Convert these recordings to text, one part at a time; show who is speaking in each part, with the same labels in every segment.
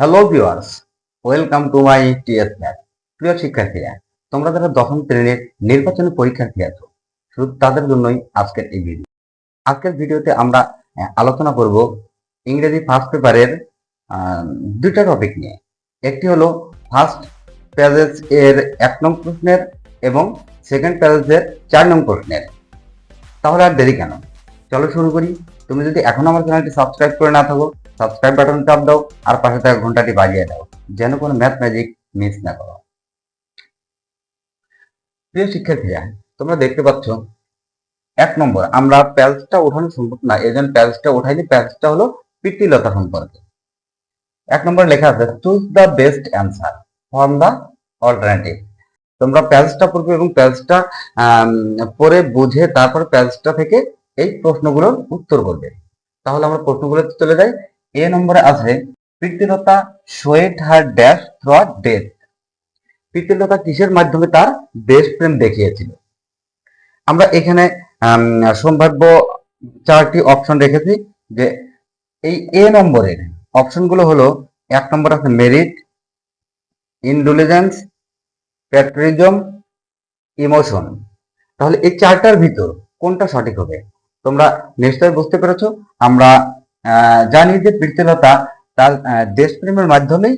Speaker 1: Hello viewers welcome to my TS math প্রিয় শিক্ষার্থীরা, তোমরা যারা দশম শ্রেণির নির্বাচনী পরীক্ষার্থী আছো, শুধু তাদের জন্যই আজকের এই ভিডিও আজকের ভিডিওতে আমরা আলোচনা করব ইংরেজি ফার্স্ট পেপারের দুইটা টপিক নিয়ে। একটি হলো ফার্স্ট প্যাজেজ এর এক নং প্রশ্নের এবং সেকেন্ড প্যাজেজের চার নং প্রশ্নের। তাহলে আর দেরি কেন? চলো শুরু করি। তুমি যদি এখন আমার চ্যানেলটি সাবস্ক্রাইব করে না থাকো সাবস্ক্রাইব বাটন চাপ দাও, আর পাশে থাকা ঘন্টাটি বাজিয়ে দাও, যেন কোনো ম্যাথ ম্যাজিক মিস না করো। প্রিয় শিক্ষার্থীরা, তোমরা দেখতে পাচ্ছ, এক নম্বর, আমরা প্যালসটা ওঠানো সম্ভব না, এই জন্য প্যালসটা ওঠাইনি প্যালসটা হলো পিতৃলতা সম্পর্কে। এক নম্বর লেখা আছে choose the best answer form the alternative তোমরা প্যালসটা পড়বে এবং প্যালসটা পরে বুঝে তারপর প্যালসটা থেকে এই প্রশ্নগুলোর উত্তর করবে তাহলে আমরা প্রশ্নগুলোতে চলে যাই। এ নম্বরে আছে Pritilata sweat her dash through death. Pritilata কিসের মাধ্যমে তার দেশপ্রেম দেখিয়েছিল? আমরা এখানে সম্ভাব্য চারটি অপশন রেখেছি যে এই এ নম্বরের অপশনগুলো হলো, এক নম্বর আছে মেরিট ইন্ডুলিজেন্স প্যাট্রিজম ইমোশন তাহলে এই চারটার ভিতর কোনটা সঠিক হবে? তোমরা নিশ্চয়ই বুঝতে পেরেছ, আমরা জানি যে প্রীতিলতা তার দেশপ্রেমের মাধ্যমেই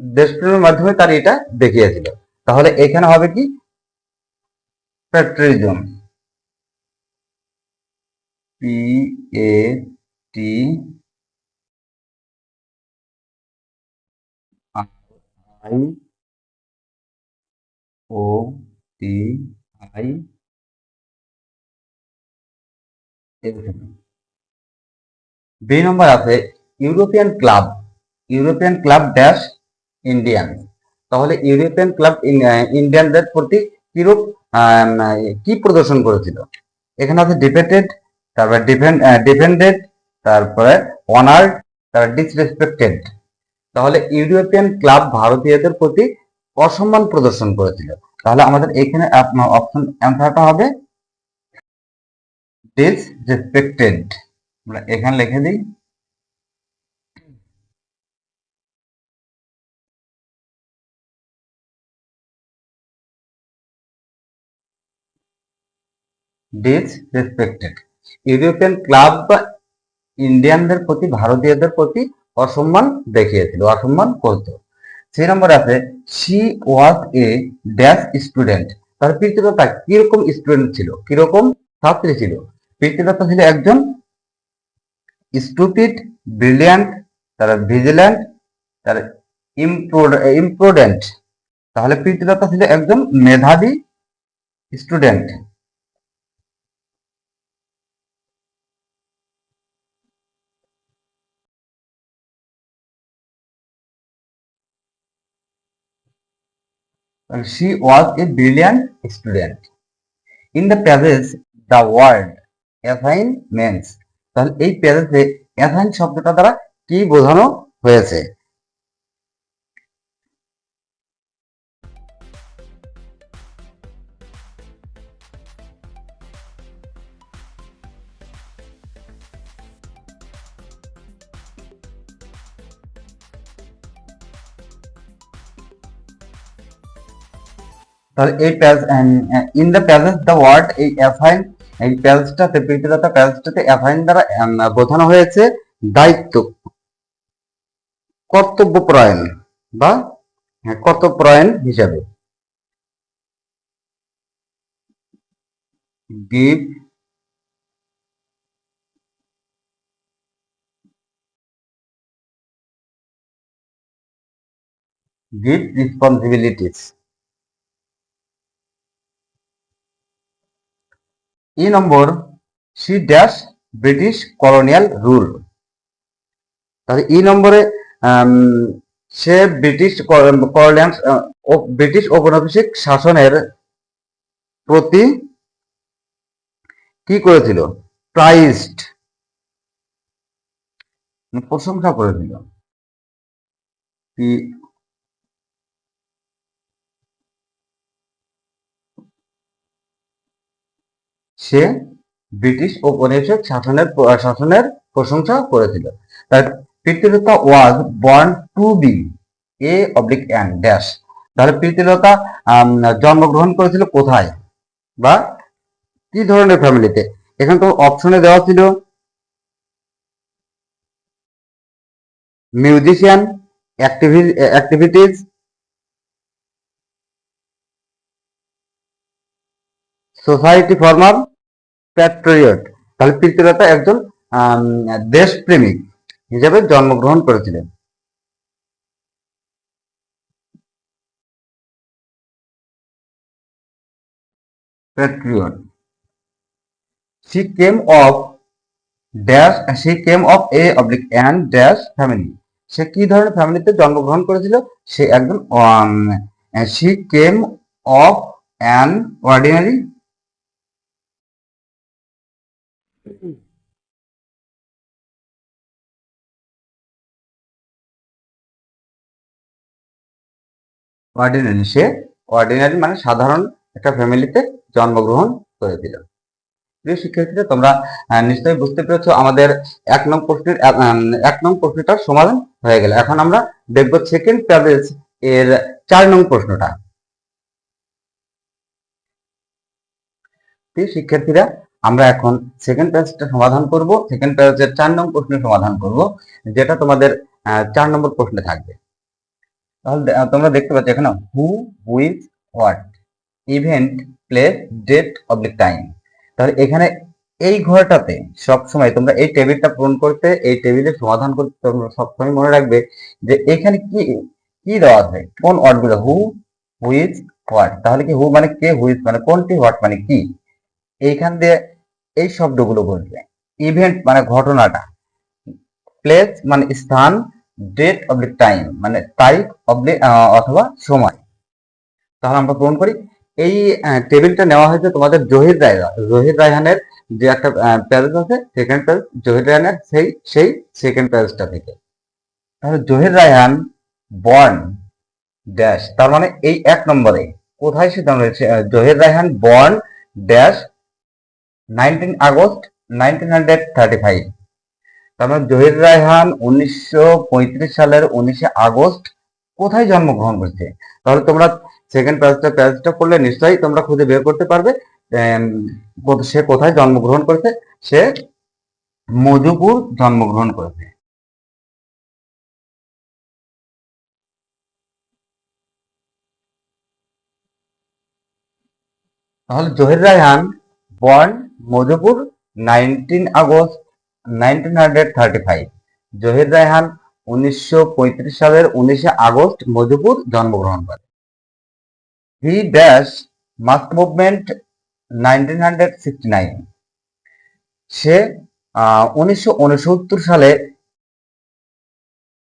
Speaker 1: দেশপ্রেমের মাধ্যমে তার এটা দেখিয়েছিল। তাহলে এখানে হবে কি? Patriotism. P A T I O T I B number আছে European club European club dash Indian তাহলে ইউরোপিয়ান ক্লাব ইন্ডিয়ানদের প্রতি কিরূপ আম, কি প্রদর্শন করেছিল? এখানে আছে ডিপেন্ডেড তারপরে ডিফেন্ড ডিফেন্ডেড তারপরে অনার্ড তারপর ডিসরেসপেক্টেড তাহলে ইউরোপিয়ান ক্লাব ভারতীয়দের প্রতি অসম্মান প্রদর্শন করেছিল তাহলে আমাদের এখানে অপশন অ্যান্সারটা হবে। ডিসরেসপেক্টেড আমরা এখানে লিখে দিই। ডিসরেসপেক্টেড ইউরোপিয়ান ক্লাব বা ইন্ডিয়ানদের প্রতি, ভারতীয়দের প্রতি অসম্মান দেখিয়েছিল, অসম্মান করতো। সেই নম্বর আছে she was a dash student তার প্রীতিলতা কীরকম স্টুডেন্ট ছিল? কীরকম ছাত্রী ছিল? প্রীতিলতা ছিল একজন স্টুপিড ব্রিলিয়ান্ট তার ভিজিল্যান্ট তার ইম্প্রুডেন্ট তাহলে প্রীতিলতা ছিল একজন মেধাবী student she was a brilliant student. In the passage, the word assign means তাহলে এই প্যাসেজে অ্যাসাইন শব্দটা দ্বারা কি বোঝানো হয়েছে এই ইন দ্য দ্য ওয়ার্ড এই অ্যাফাইন এই প্রীতিলতা প্যাসেজটাতে অ্যাফাইন দ্বারা বোঝানো হয়েছে দায়িত্ব। বা হ্যাঁ, হিসাবে। Responsibilities E number C dash British colonial rule তাহলে ই নম্বরে সে ব্রিটিশ ব্রিটিশ ঔপনিবেশিক শাসনের প্রতি কি করেছিল? প্রাইজড প্রশংসা করেছিল কি সে ব্রিটিশ ঔপনিবেশিক শাসনের শাসনের প্রশংসা করেছিল। তার Pritilata was born to be a oblique an dash তাহলে প্রীতিলতা জন্মগ্রহণ করেছিল কোথায়? বা কি ধরনের ফ্যামিলিতে এখানে তো অপশনে দেওয়া ছিল musician activities society former patriot তাহলে প্রীতিলতা একজন দেশপ্রেমিক হিসেবে জন্মগ্রহণ করেছিলেন patriot. She came of dash, she came of a oblique and dash family. সে কি ধরনের ফ্যামিলিতে জন্মগ্রহণ করেছিল সে একজন she came of an ordinary ordinary say ordinary মানে সাধারণ একটা ফ্যামিলিতে জন্মগ্রহণ করেছিল। প্রিয় শিক্ষার্থীরা, তোমরা নিশ্চয়ই বুঝতে পেরেছ আমাদের এক নং প্রশ্নের এক নং প্রশ্নটার সমাধান হয়ে গেল। এখন আমরা দেখব সেকেন্ড প্যারেজ এর চার নং প্রশ্নটা। প্রিয় শিক্ষার্থীরা আমরা এখন সেকেন্ড প্যারেজটা সমাধান করব। সেকেন্ড প্যারেজের চার নম্বর প্রশ্নের সমাধান করব, যেটা তোমাদের চার নম্বর প্রশ্নে থাকবে। তাহলে তোমরা দেখতে পাচ্ছ এখানে who with what event place date oblique time তাহলে এখানে এই ঘরটাতে সবসময় তোমরা এই টেবিলটা পূরণ করতে, এই টেবিলের সমাধান করতে তোমরা সবসময় মনে রাখবে যে এখানে কি কি দেওয়া আছে? কোন ওয়ার্ডগুলো হু হুইজ হোয়াট তাহলে কি হু মানে কে? হুইজ মানে কোনটি? হোয়াট মানে কি? এইখান দিয়ে এই শব্দগুলো বলবে ইভেন্ট মানে ঘটনাটা। প্লেস মানে স্থান ডেট অবলিক টাইম মানে তারিখ অবলিক অথবা সময়। তাহলে আমরা পূরণ করি। এই টেবিলটা নেওয়া হয়েছে তোমাদের জহির রায়হান জহির রায়হানের যে একটা প্যারেজ আছে সেকেন্ড প্যারেজ জহির রায়হানের সেই সেই সেকেন্ড প্যারেজটা থেকে। তাহলে জহির রায়হান বর্ন ড্যাশ তার মানে এই এক নম্বরে। কোথায় সে জন্ম? Zahir Raihan born dash nineteen August nineteen hundred thirty five. তার মানে জহির রায়হান উনিশশো পঁয়ত্রিশ সালের উনিশে আগস্ট কোথায় জন্মগ্রহণ করেছে? তাহলে তোমরা সেকেন্ড প্যারেজটা প্যারেজটা পড়লে নিশ্চয়ই তোমরা খুঁজে বের করতে পারবে সে কোথায় জন্মগ্রহণ করেছে? সে মধুপুর জন্মগ্রহণ করেছে। তাহলে Zahir Raihan born Madhupur nineteen August nineteen hundred thirty five Zahir Raihan, উনিশশো পঁয়ত্রিশ সালের উনিশে আগস্ট মধুপুর জন্মগ্রহণ করে। He dash must movement nineteen hundred sixty nine সে উনিশশো উনসত্তর সালে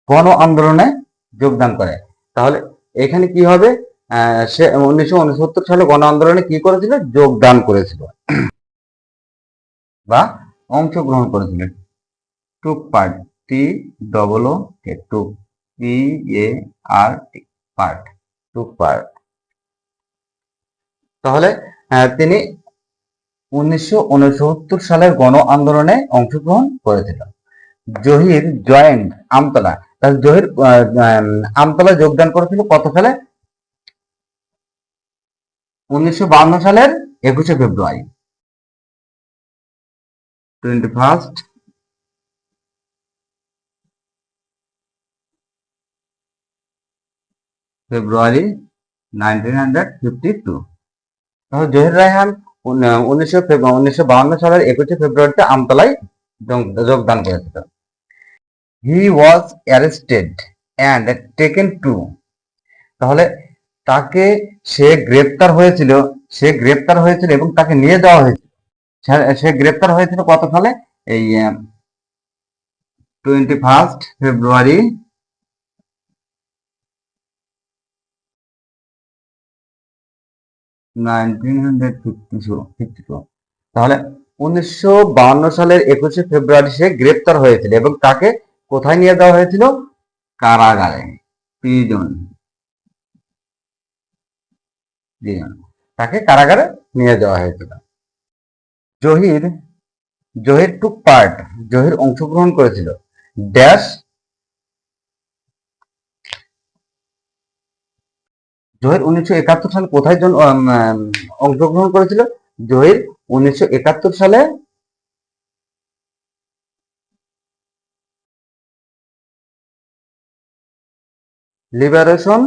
Speaker 1: গণ আন্দোলনে যোগদান করে। তাহলে এখানে কি হবে? সে, উনিশশো উনসত্তর সালে গণ আন্দোলনে কি করেছিল? যোগদান করেছিল। বা অংশগ্রহণ করেছিলেন। Took part, T double O K took P A R T part, took part. তাহলে তিনি উনিশশো উনসত্তর সালের গণ আন্দোলনে অংশগ্রহণ করেছিল জহির জয়েন্ট আমতলা, তাহলে জহির আমতলা যোগদান করেছিল কত সালে? উনিশশো সালের একুশে ফেব্রুয়ারি। Twenty first February nineteen hundred fifty two Zahir Raihan, উন- উনিশশো উনিশশো বাউন্ন সালের একুশে ফেব্রুয়ারিতে আমতলায় যোগ- যোগদান করেছিল। He was arrested and taken to তাহলে তাকে সে গ্রেপ্তার হয়েছিল, সে গ্রেপ্তার হয়েছিল এবং তাকে নিয়ে যাওয়া হয়েছিল। সে- গ্রেপ্তার হয়েছিল কত সালে? এই টোয়েন্টি ফার্স্ট ফেব্রুয়ারি তাহলে উনিশশো সালের একুশে ফেব্রুয়ারি সে গ্রেপ্তার হয়েছিল এবং তাকে কোথায় নিয়ে যাওয়া হয়েছিল? কারাগারে। প্রিজন তাকে কারাগারে নিয়ে যাওয়া হয়েছিল। জহির জহির টুক পার্ট জহির অংশগ্রহণ করেছিল। ড্যাশ জহির উনিশশো একাত্তর সালে কোথায় জন অংশগ্রহণ করেছিল? জহির উনিশশো একাত্তর সালে লিবারেশন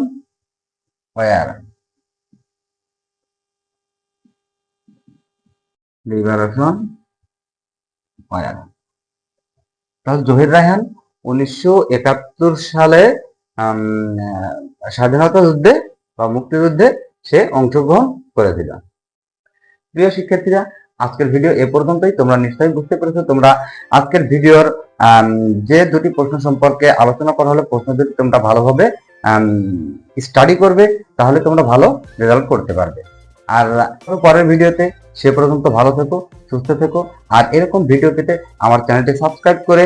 Speaker 1: ওয়ার লিবারেশন ওয়ার তাহলে জহির রায়হান উনিশশো একাত্তর সালে স্বাধীনতা যুদ্ধে বা মুক্তিযুদ্ধে সে অংশগ্রহণ করেছিল। প্রিয় শিক্ষার্থীরা, আজকের ভিডিও এ পর্যন্তই। তোমরা নিশ্চয়ই বুঝতে পেরেছ, তোমরা আজকের ভিডিওর যে দুটি প্রশ্ন সম্পর্কে আলোচনা করা হলো, প্রশ্ন দুটি তোমরা ভালোভাবে স্টাডি করবে, তাহলে তোমরা ভালো রেজাল্ট করতে পারবে। আর পরের ভিডিওতে সে পর্যন্ত ভালো থেকো, সুস্থ থেকো। আর এরকম ভিডিও পেতে আমার চ্যানেলটি সাবস্ক্রাইব করে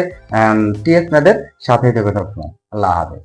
Speaker 1: টিএস ম্যাদের সাথেই থেকে সবসময় আল্লাহ হাফেজ।